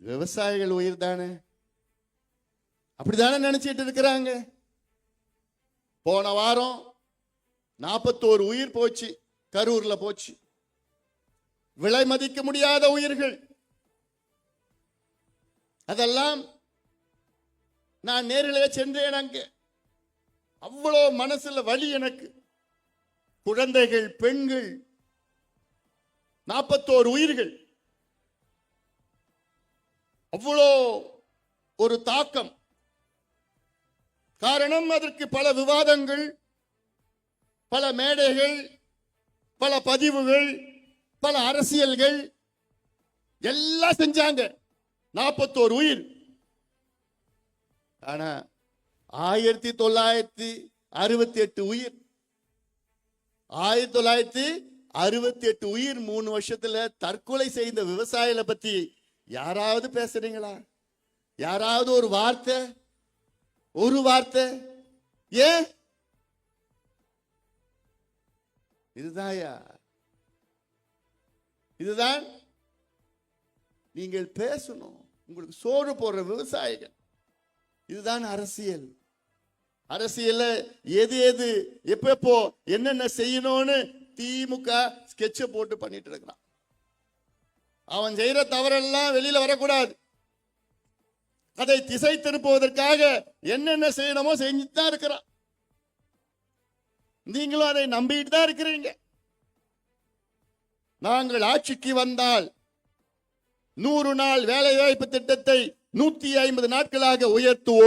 விவசாயிகள் உயிர் தானே? அப்படித்தானே நினைச்சிட்டு இருக்கிறாங்க? போன வாரம் நாற்பத்தோரு உயிர் போச்சு கரூர்ல போச்சு. விலை மதிக்க முடியாத உயிர்கள். அதெல்லாம் நான் நேரிலே சென்றேன் அங்கே. அவ்வளோ மனசுல வழி எனக்கு. குழந்தைகள் பெண்கள் நாற்பத்தோரு உயிர்கள். அவ்வளோ ஒரு தாக்கம். காரணம் அதற்கு பல விவாதங்கள் பல மேடைகள் பல பதிவுகள் பல அரசியல்கள் எல்லாம் செஞ்சாங்க. நாற்பத்தோரு உயிர். ஆனா ஆயிரத்தி தொள்ளாயிரத்தி அறுபத்தி எட்டு உயிர். ஆயிரத்தி தொள்ளாயிரத்தி அறுபத்தி எட்டு உயிர் மூணு வருஷத்துல தற்கொலை செய்த விவசாயிகளை பத்தி யாராவது பேசுறீங்களா? யாராவது ஒரு வார்த்தை? ஒரு வார்த்தை? ஏன்? இதுதாயா இதுதான் நீங்கள் பேசணும். உங்களுக்கு சோறு போடுற விவசாயிகள். இதுதான் அரசியல். அரசியல்ல எது எது எப்பப்போ என்னென்ன செய்யணும்னு திமுக ஸ்கெட்ச போட்டு பண்ணிட்டு இருக்கிறான். அவன் செய்யற தவறெல்லாம் வெளியில் வரக்கூடாது. அதை திசை திருப்புவதற்காக என்னென்ன செய்யணுமோ செஞ்சுட்டு தான் இருக்கிறான். நீங்களும் அதை நம்பிட்டு தான் இருக்கிறீங்க. நாங்கள் ஆட்சிக்கு வந்தால் நூறு நாள் வேலை வாய்ப்பு திட்டத்தை நூத்தி ஐம்பது நாட்களாக உயர்த்துவோம்.